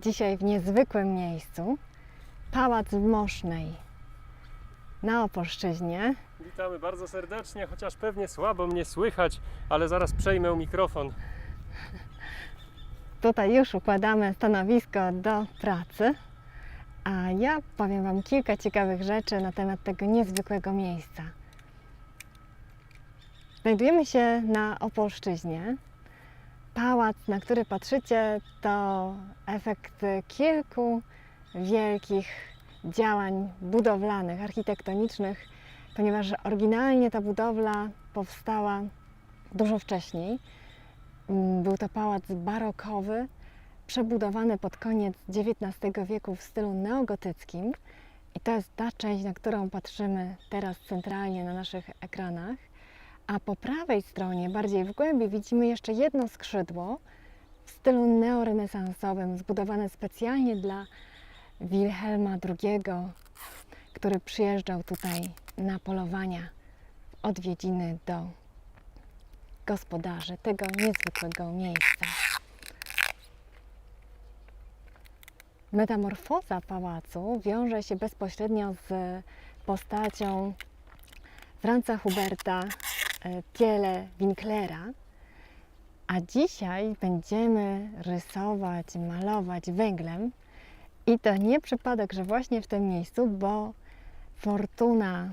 Dzisiaj w niezwykłym miejscu Pałac w Mosznej na Opolszczyźnie. Witamy bardzo serdecznie, chociaż pewnie słabo mnie słychać, ale zaraz przejmę mikrofon. Tutaj już układamy stanowisko do pracy, a ja powiem Wam kilka ciekawych rzeczy na temat tego niezwykłego miejsca. Znajdujemy się na Opolszczyźnie. Pałac, na który patrzycie, to efekt kilku wielkich działań budowlanych, architektonicznych, ponieważ oryginalnie ta budowla powstała dużo wcześniej. Mm, Był to pałac barokowy, przebudowany pod koniec XIX wieku w stylu neogotyckim. I to jest ta część, na którą patrzymy teraz centralnie na naszych ekranach. A po prawej stronie, bardziej w głębi, widzimy jeszcze jedno skrzydło w stylu neorenesansowym, zbudowane specjalnie dla Wilhelma II, który przyjeżdżał tutaj na polowania, w odwiedziny do gospodarzy tego niezwykłego miejsca. Metamorfoza pałacu wiąże się bezpośrednio z postacią Franza Huberta e, Thiele Winklera, a dzisiaj będziemy rysować, malować węglem. I to nie przypadek, że właśnie w tym miejscu, bo fortuna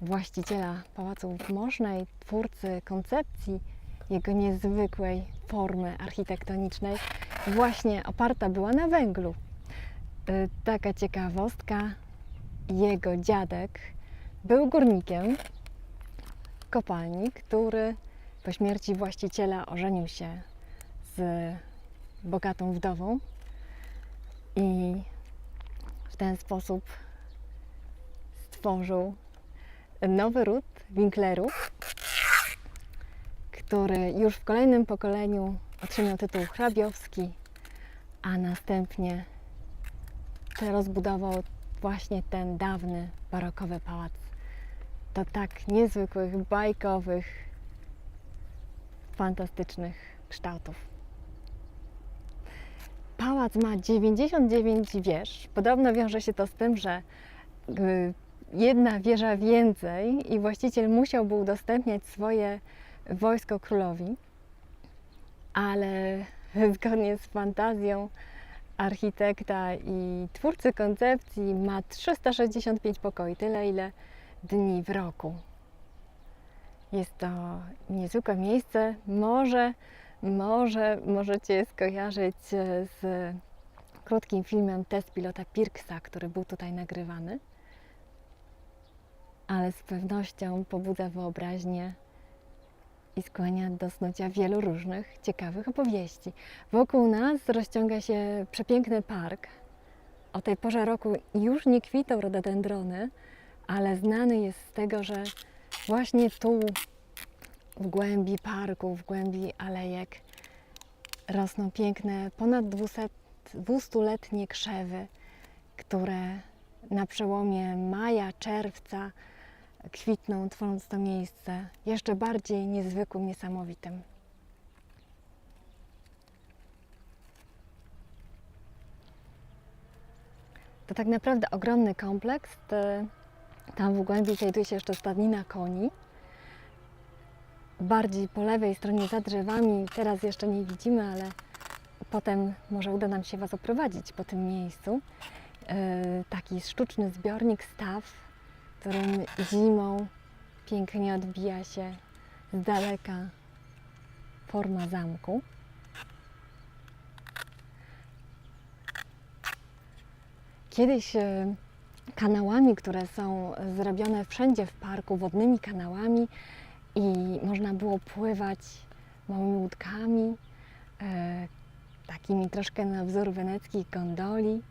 właściciela Pałacu w Mosznej, twórcy koncepcji jego niezwykłej formy architektonicznej, właśnie oparta była na węglu. Y, Taka ciekawostka, jego dziadek był górnikiem kopalni, który po śmierci właściciela ożenił się z bogatą wdową i w ten sposób stworzył nowy ród Winklerów, który już w kolejnym pokoleniu otrzymał tytuł hrabiowski, a następnie rozbudował właśnie ten dawny barokowy pałac do tak niezwykłych, bajkowych, fantastycznych kształtów. Pałac ma 99 wież. Podobno wiąże się to z tym, że y, jedna wieża więcej i właściciel musiałby udostępniać swoje wojsko królowi, ale zgodnie z fantazją architekta i twórcy koncepcji ma 365 pokoi, tyle ile dni w roku. Jest to niezwykłe miejsce. Może, może możecie je skojarzyć e, z krótkim filmem Test pilota Pirksa, który był tutaj nagrywany ale z pewnością pobudza wyobraźnię i skłania do snucia wielu różnych ciekawych opowieści. Wokół nas rozciąga się przepiękny park. O tej porze roku już nie kwitą rododendrony, ale znany jest z tego, że właśnie tu, w głębi parku, w głębi alejek, rosną piękne, ponad 200 200-letnie krzewy, które na przełomie maja, czerwca kwitną, tworząc to miejsce jeszcze bardziej niezwykłym, niesamowitym. To tak naprawdę ogromny kompleks. Tam w głębi znajduje się jeszcze stadnina koni. Bardziej po lewej stronie za drzewami, teraz jeszcze nie widzimy, ale potem może uda nam się Was oprowadzić po tym miejscu. Yy, Taki sztuczny zbiornik staw, którym zimą pięknie odbija się z daleka forma zamku. Kiedyś e, kanałami, które są zrobione wszędzie w parku, wodnymi kanałami i można było pływać małymi łódkami, e, takimi troszkę na wzór weneckich gondoli.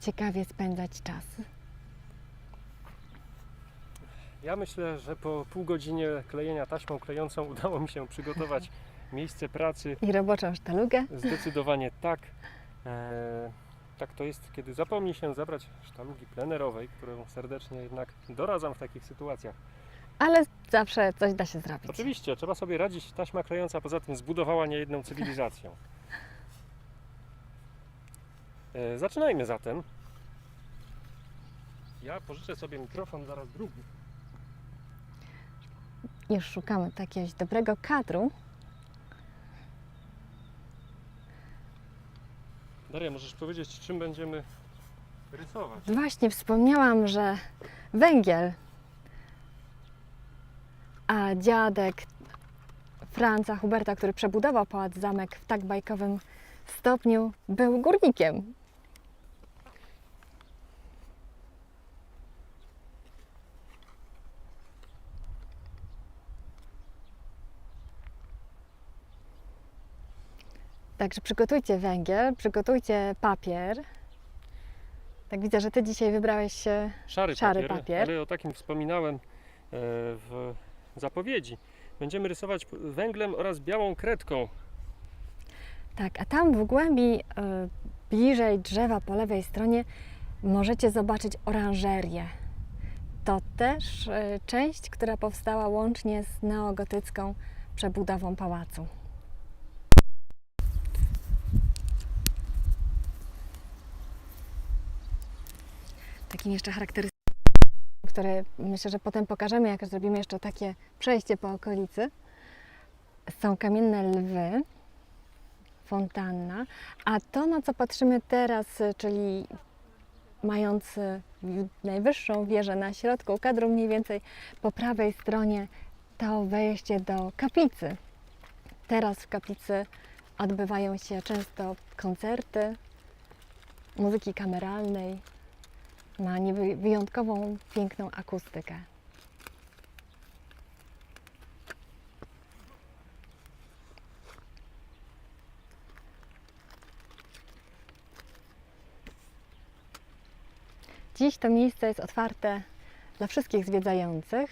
Ciekawie spędzać czas. Ja myślę, że po pół godzinie klejenia taśmą klejącą udało mi się przygotować miejsce pracy. I roboczą sztalugę. Zdecydowanie tak. E, tak to jest, kiedy zapomni się zabrać sztalugi plenerowej, którą serdecznie jednak doradzam w takich sytuacjach. ale zawsze coś da się zrobić. Oczywiście, trzeba sobie radzić. Taśma klejąca poza tym zbudowała niejedną cywilizację. E, zaczynajmy zatem. Ja pożyczę sobie mikrofon, zaraz drugi. Już szukamy jakiegoś dobrego kadru. Daria, możesz powiedzieć, czym będziemy rysować? Właśnie wspomniałam, że węgiel, a dziadek Franca Huberta, który przebudował pałac zamek w tak bajkowym stopniu, był górnikiem. Także przygotujcie węgiel, przygotujcie papier. Tak widzę, że ty dzisiaj wybrałeś się Szary, Szary papier, papier. ale o takim wspominałem e, w zapowiedzi. Będziemy rysować węglem oraz białą kredką. Tak, a tam w głębi, y, bliżej drzewa po lewej stronie, możecie zobaczyć oranżerię. To też y, część, która powstała łącznie z neogotycką przebudową pałacu. Takim jeszcze charakterystycznym, które myślę, że potem pokażemy, jak zrobimy jeszcze takie przejście po okolicy, są kamienne lwy fontanna, a to, na co patrzymy teraz, czyli mając najwyższą wieżę na środku kadru, mniej więcej po prawej stronie, to wejście do kaplicy. Teraz w kaplicy odbywają się często koncerty muzyki kameralnej. Ma wyjątkową, piękną akustykę. Dziś to miejsce jest otwarte dla wszystkich zwiedzających.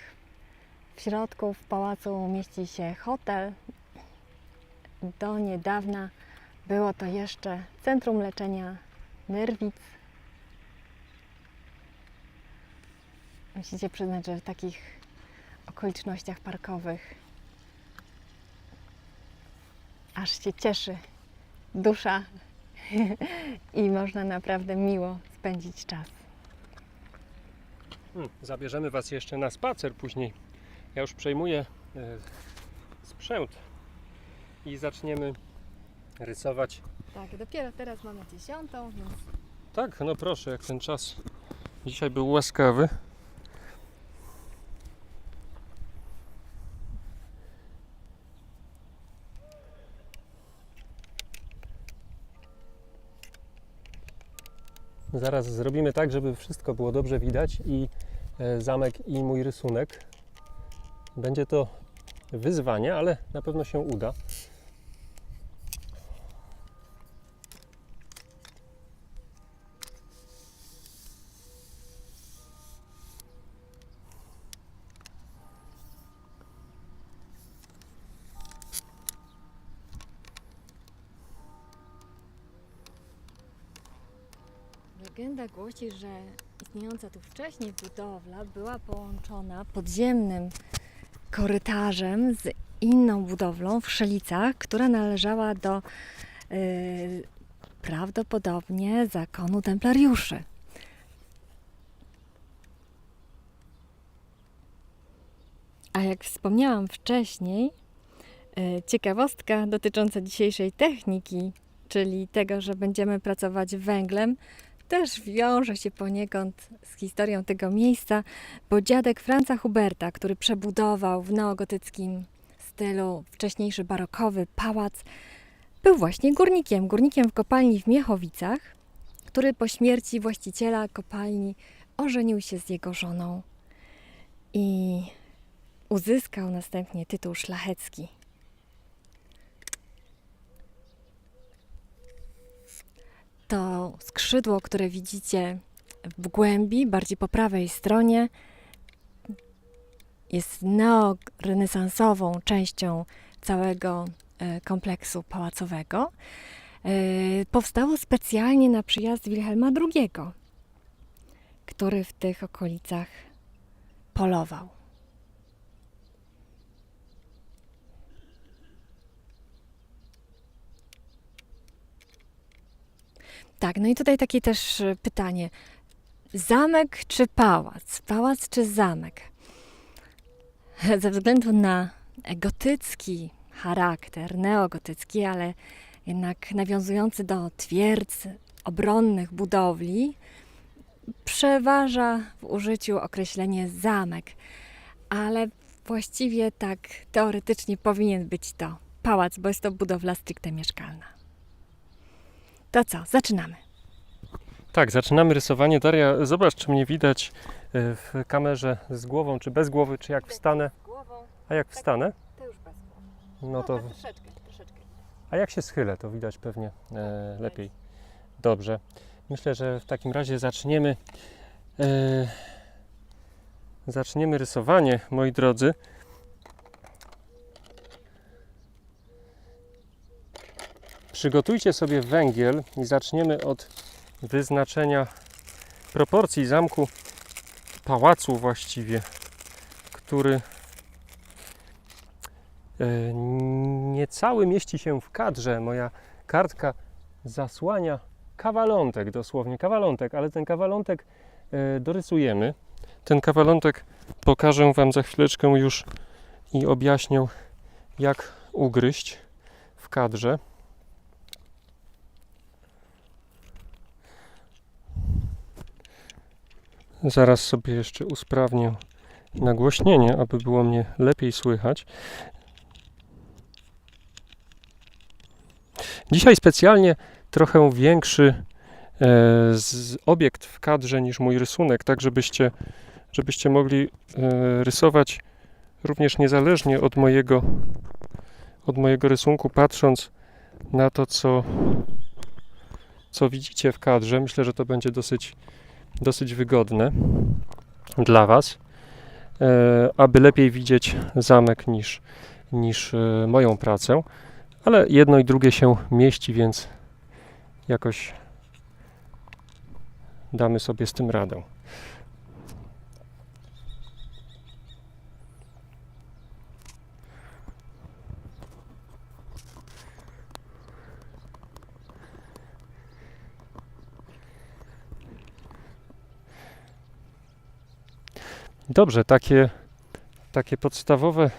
W środku w pałacu mieści się hotel. Do niedawna było to jeszcze centrum leczenia nerwic. Musicie przyznać, że w takich okolicznościach parkowych aż się cieszy dusza i można naprawdę miło spędzić czas. Hmm, zabierzemy Was jeszcze na spacer później. Ja już przejmuję e, sprzęt i zaczniemy rysować. Tak, dopiero teraz mamy dziesiątą, więc Tak, no proszę, jak ten czas dzisiaj był łaskawy. Zaraz zrobimy tak, żeby wszystko było dobrze widać i e, zamek i mój rysunek. Będzie to wyzwanie, ale na pewno się uda. Legenda głosi, że istniejąca tu wcześniej budowla była połączona podziemnym korytarzem z inną budowlą w Szelicach, która należała do y, prawdopodobnie zakonu templariuszy. A jak wspomniałam wcześniej, y, ciekawostka dotycząca dzisiejszej techniki, czyli tego, że będziemy pracować węglem, też wiąże się poniekąd z historią tego miejsca, bo dziadek Franca Huberta, który przebudował w neogotyckim stylu wcześniejszy barokowy pałac, był właśnie górnikiem. Górnikiem w kopalni w Miechowicach, który po śmierci właściciela kopalni ożenił się z jego żoną i uzyskał następnie tytuł szlachecki. To skrzydło, które widzicie w głębi, bardziej po prawej stronie, jest neorenesansową częścią całego e, kompleksu pałacowego. E, Powstało specjalnie na przyjazd Wilhelma II, który w tych okolicach polował. Tak, no i tutaj takie też y, pytanie. Zamek czy pałac? Pałac czy zamek? Ze względu na gotycki charakter, neogotycki, ale jednak nawiązujący do twierdz obronnych budowli, przeważa w użyciu określenie zamek, ale właściwie tak teoretycznie powinien być to pałac, bo jest to budowla stricte mieszkalna. To co, zaczynamy. Tak, zaczynamy rysowanie. Daria, zobacz, czy mnie widać e, w kamerze z głową, czy bez głowy, czy jak wstanę. Głową A jak wstanę, to już bez głowy. no to. troszeczkę, troszeczkę. A jak się schylę, to widać pewnie e, lepiej. Dobrze. Myślę, że w takim razie zaczniemy. E, zaczniemy rysowanie, moi drodzy. Przygotujcie sobie węgiel i zaczniemy od wyznaczenia proporcji zamku, pałacu właściwie, który e, niecały mieści się w kadrze. Moja kartka zasłania kawalątek, dosłownie kawalątek, ale ten kawalątek e, dorysujemy. Ten kawalątek pokażę Wam za chwileczkę już i objaśnię, jak ugryźć w kadrze. Zaraz sobie jeszcze usprawnię nagłośnienie, aby było mnie lepiej słychać. Dzisiaj specjalnie trochę większy e, z, obiekt w kadrze niż mój rysunek, tak żebyście, żebyście mogli e, rysować również niezależnie od mojego, od mojego rysunku, patrząc na to, co, co widzicie w kadrze. Myślę, że to będzie dosyć, dosyć wygodne dla Was, e, aby lepiej widzieć zamek niż, niż e, moją pracę. Ale jedno i drugie się mieści, więc jakoś damy sobie z tym radę. Dobrze, takie, takie podstawowe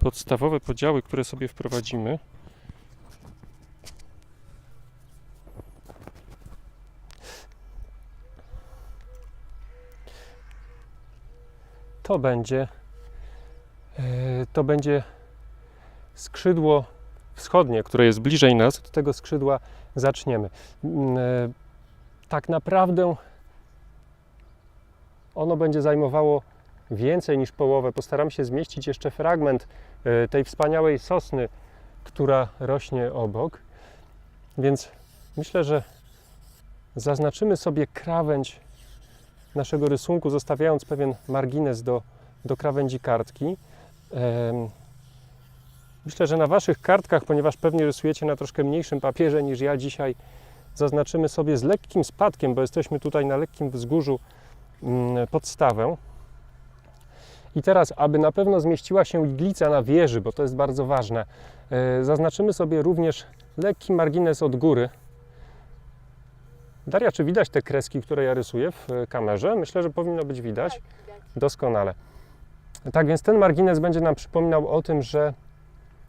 podstawowe podziały, które sobie wprowadzimy. To będzie e, to będzie skrzydło wschodnie, które jest bliżej nas. Od tego skrzydła zaczniemy. Tak naprawdę ono będzie zajmowało więcej niż połowę. Postaram się zmieścić jeszcze fragment e, tej wspaniałej sosny, która rośnie obok. Więc myślę, że zaznaczymy sobie krawędź naszego rysunku, zostawiając pewien margines do, do krawędzi kartki. Myślę, że na Waszych kartkach, ponieważ pewnie rysujecie na troszkę mniejszym papierze niż ja dzisiaj, zaznaczymy sobie z lekkim spadkiem, bo jesteśmy tutaj na lekkim wzgórzu, mm, podstawę. I teraz, aby na pewno zmieściła się iglica na wieży, bo to jest bardzo ważne, e, zaznaczymy sobie również lekki margines od góry. Daria, czy widać te kreski, które ja rysuję w e, kamerze? Myślę, że powinno być widać. Doskonale. Tak więc ten margines będzie nam przypominał o tym, że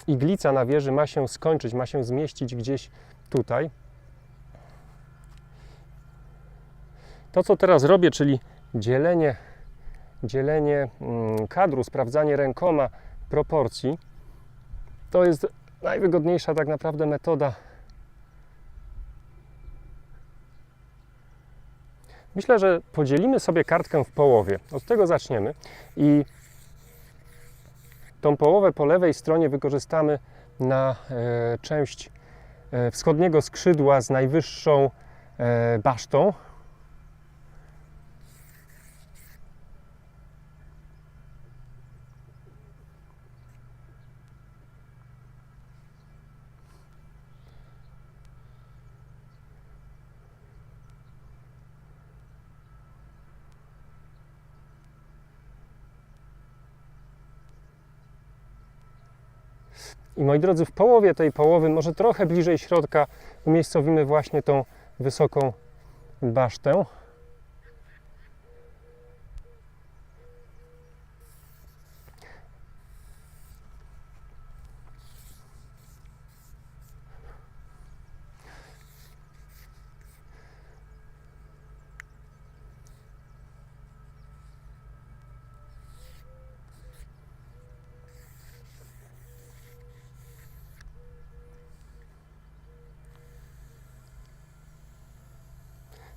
iglica na wieży ma się skończyć, ma się zmieścić gdzieś tutaj. To, co teraz robię, czyli dzielenie dzielenie mm, kadru, sprawdzanie rękoma proporcji, to jest najwygodniejsza tak naprawdę metoda. Myślę, że podzielimy sobie kartkę w połowie. Od tego zaczniemy i tą połowę po lewej stronie wykorzystamy na e, część e, wschodniego skrzydła z najwyższą e, basztą. I moi drodzy, w połowie tej połowy, może trochę bliżej środka, umiejscowimy właśnie tą wysoką basztę.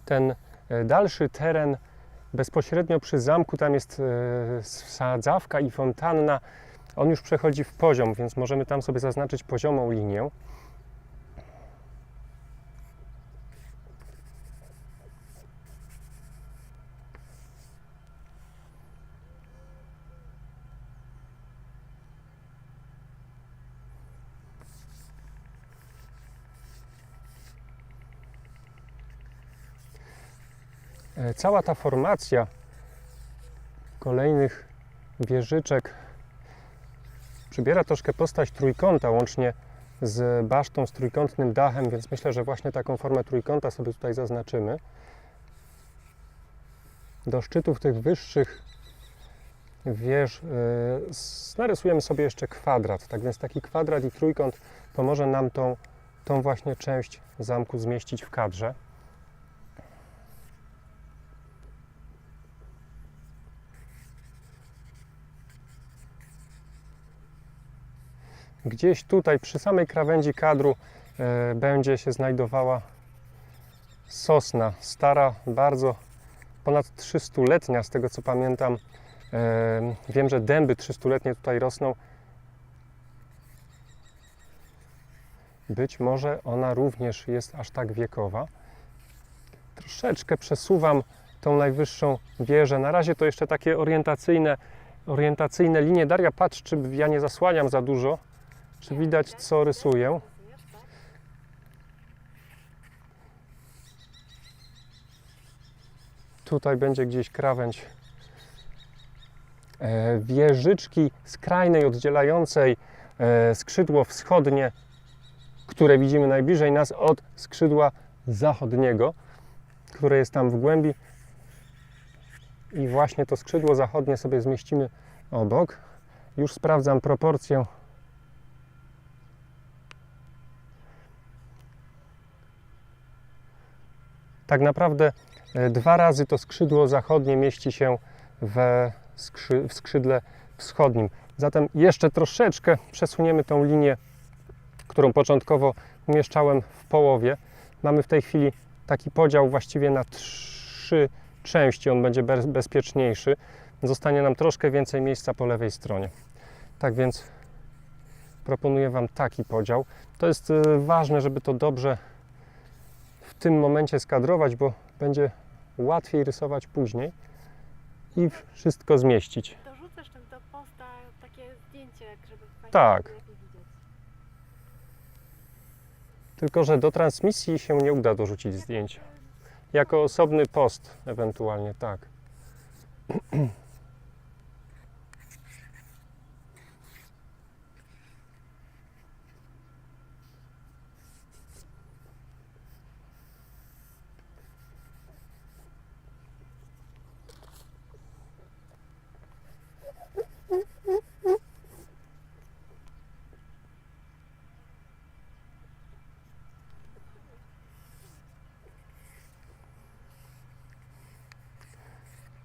Ten e, dalszy teren bezpośrednio przy zamku, tam jest e, sadzawka i fontanna. On już przechodzi w poziom, więc możemy tam sobie zaznaczyć poziomą linię. Cała ta formacja kolejnych wieżyczek przybiera troszkę postać trójkąta, łącznie z basztą z trójkątnym dachem, więc myślę, że właśnie taką formę trójkąta sobie tutaj zaznaczymy. Do szczytów tych wyższych wież e, s- narysujemy sobie jeszcze kwadrat. Tak więc taki kwadrat i trójkąt pomoże nam tą, tą właśnie część zamku zmieścić w kadrze. Gdzieś tutaj przy samej krawędzi kadru e, będzie się znajdowała sosna, stara, bardzo ponad 300-letnia, z tego co pamiętam. E, wiem, że dęby 300-letnie tutaj rosną. Być może ona również jest aż tak wiekowa. Troszeczkę przesuwam tą najwyższą wieżę. Na razie to jeszcze takie orientacyjne, orientacyjne linie. Daria, patrz, czy ja nie zasłaniam za dużo. Czy widać, co rysuję? Tutaj będzie gdzieś krawędź e, wieżyczki skrajnej, oddzielającej e, skrzydło wschodnie, które widzimy najbliżej nas, od skrzydła zachodniego, które jest tam w głębi. I właśnie to skrzydło zachodnie sobie zmieścimy obok. Już sprawdzam proporcję tak naprawdę e, dwa razy to skrzydło zachodnie mieści się we skrzy, w skrzydle wschodnim. Zatem jeszcze troszeczkę przesuniemy tą linię, którą początkowo umieszczałem w połowie. Mamy w tej chwili taki podział właściwie na trzy części, on będzie bez, bezpieczniejszy. Zostanie nam troszkę więcej miejsca po lewej stronie. Tak więc proponuję Wam taki podział. To jest e, ważne, żeby to dobrze w tym momencie skadrować, bo będzie łatwiej rysować później i wszystko zmieścić. Dorzucasz tam do posta takie zdjęcie, żeby Tak. Tylko, że do transmisji się nie uda dorzucić zdjęcia. Jako osobny post, ewentualnie, tak.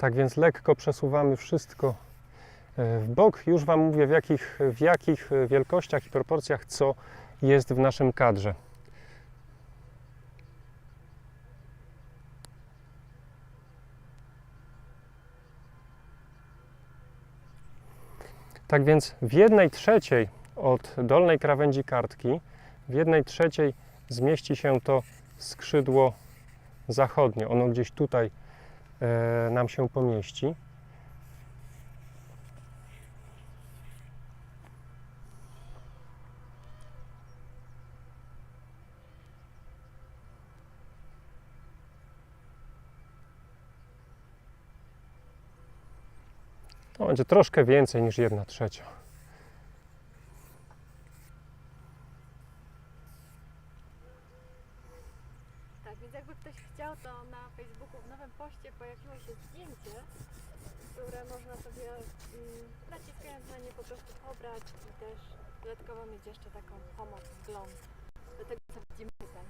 Tak więc lekko przesuwamy wszystko e, w bok. Już Wam mówię, w jakich, w jakich e, wielkościach i proporcjach co jest w naszym kadrze. Tak więc w jednej trzeciej od dolnej krawędzi kartki, w jednej trzeciej zmieści się to skrzydło zachodnie. Ono gdzieś tutaj nam się pomieści. To będzie troszkę więcej niż jedna trzecia. jakby ktoś chciał, to na Facebooku w nowym poście pojawiło się zdjęcie, które można sobie mm, naciskając na nie po prostu pobrać i też dodatkowo mieć jeszcze taką pomoc, wgląd do tego, co widzimy tutaj.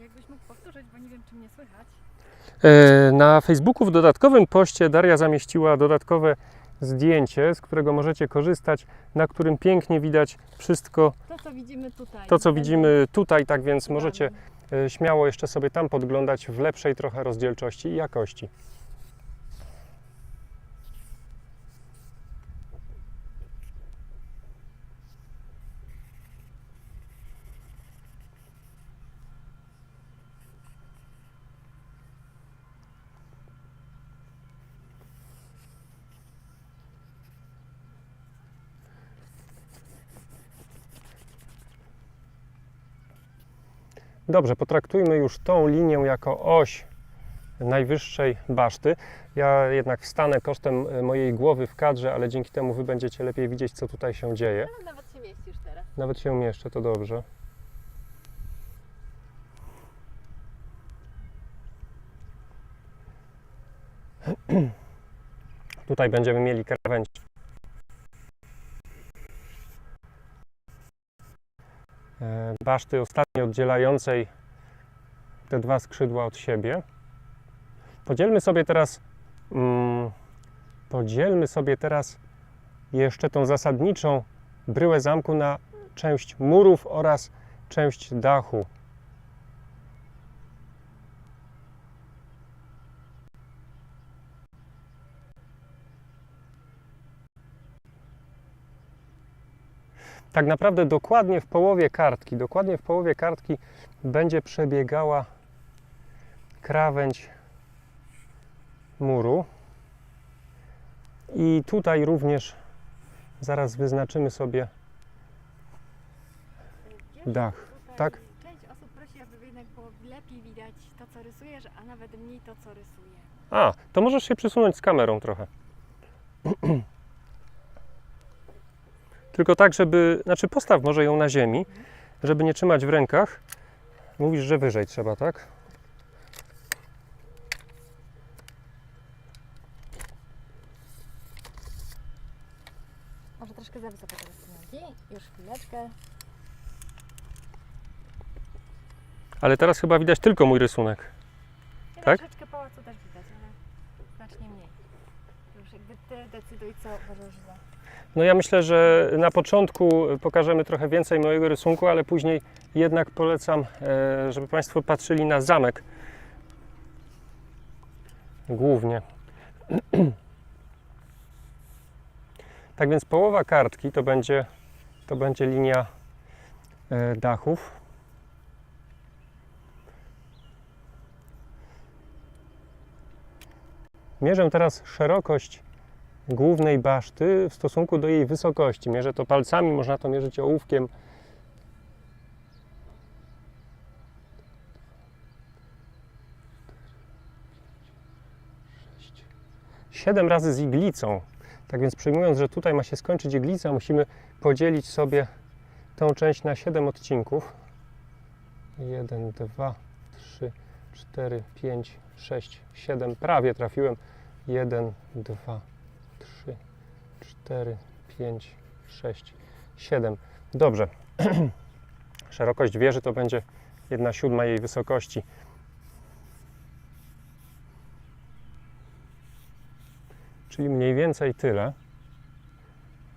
Jakbyś mógł powtórzyć, bo nie wiem, czy mnie słychać. E, Na Facebooku w dodatkowym poście Daria zamieściła dodatkowe zdjęcie, z którego możecie korzystać, na którym pięknie widać wszystko To, co widzimy tutaj. to, co widzimy tutaj, tak więc możecie e, śmiało jeszcze sobie tam podglądać w lepszej trochę rozdzielczości i jakości. Dobrze, potraktujmy już tą linię jako oś najwyższej baszty. Ja jednak wstanę kosztem e, mojej głowy w kadrze, ale dzięki temu Wy będziecie lepiej widzieć, co tutaj się dzieje. Ale nawet się mieścisz teraz. Nawet się umieszczę, to dobrze. Tutaj będziemy mieli krawędź. Baszty ostatniej oddzielającej te dwa skrzydła od siebie. Podzielmy sobie teraz mm, podzielmy sobie teraz jeszcze tą zasadniczą bryłę zamku na część murów oraz część dachu. Tak naprawdę dokładnie w połowie kartki, dokładnie w połowie kartki będzie przebiegała krawędź muru. I tutaj również zaraz wyznaczymy sobie dach. tak? Część osób prosi, aby jednak było lepiej widać to, co rysujesz, a nawet mniej to, co rysuję. A, to możesz się przysunąć z kamerą trochę. Tylko tak, żeby. Znaczy, postaw może ją na ziemi, żeby nie trzymać w rękach. Mówisz, że wyżej trzeba, tak? Może troszkę za wysoko teraz nogi. Już chwileczkę. Ale teraz chyba widać tylko mój rysunek. I Tak? troszeczkę pałacu też widać, ale znacznie mniej. Jakby ty decyduj, co uważasz za. No ja myślę, że na początku pokażemy trochę więcej mojego rysunku, ale później jednak polecam, e, żeby Państwo patrzyli na zamek. Głównie. Tak więc połowa kartki to będzie, to będzie linia e, dachów. Mierzę teraz szerokość głównej baszty w stosunku do jej wysokości. Mierzę to palcami, można to mierzyć ołówkiem. Siedem razy z iglicą. Tak więc przyjmując, że tutaj ma się skończyć iglica, musimy podzielić sobie tą część na 7 odcinków. 1, 2, 3, 4, 5, 6, 7. Prawie trafiłem. 1, 2, 3, 4, 5, 6, 7. Dobrze. Szerokość wieży to będzie 1 siódma jej wysokości. Czyli mniej więcej tyle.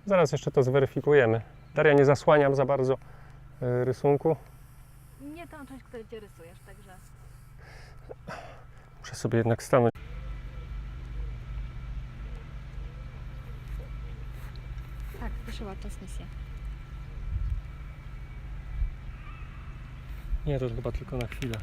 Zaraz jeszcze to zweryfikujemy. Daria, nie zasłaniam za bardzo y, rysunku. Nie tą część, której gdzie rysujesz. Muszę sobie jednak stanąć. Tak, wyszyła transmisję. Nie, to chyba tylko na chwilę.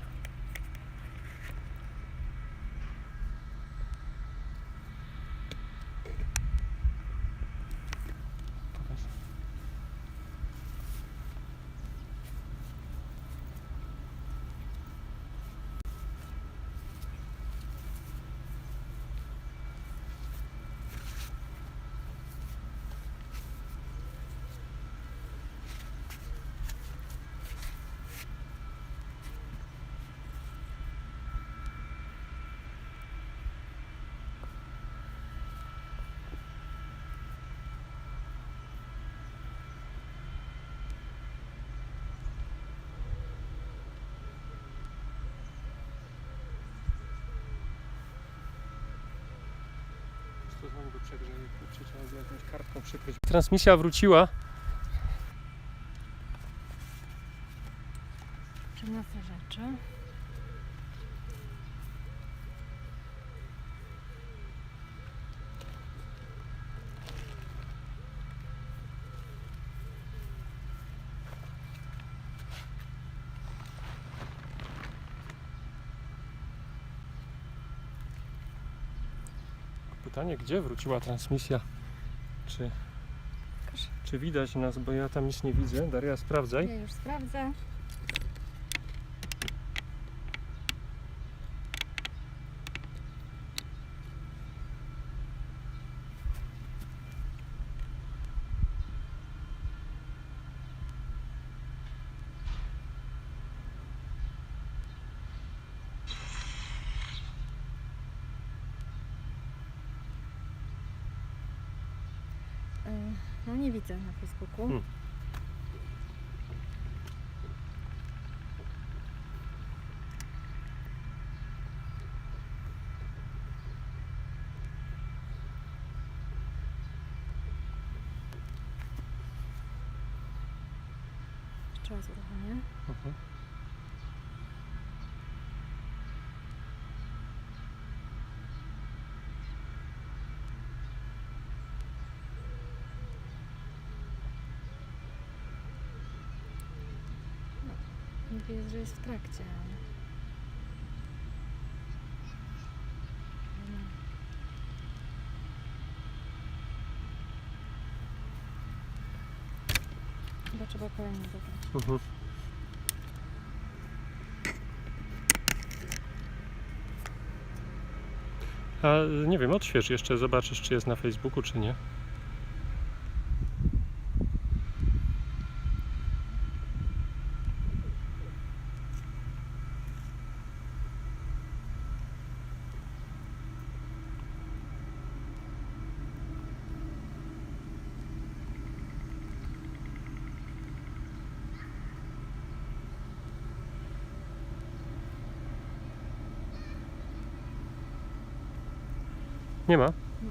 Przegrzeje. Kurczę, trzeba by jakąś kartką przykryć. Transmisja wróciła. Przyniosę rzeczy. Pytanie, gdzie wróciła transmisja? Czy, czy widać nas, bo ja tam nic nie widzę. Daria, sprawdzaj. Ja już sprawdzę. No nie widzę na Facebooku. Hmm. Jeszcze raz uruchomię. Mhm. Niby jest, że jest w trakcie. Chyba trzeba kolejny zabrać. Mhm. A nie wiem, odśwież jeszcze, zobaczysz, czy jest na Facebooku, czy nie.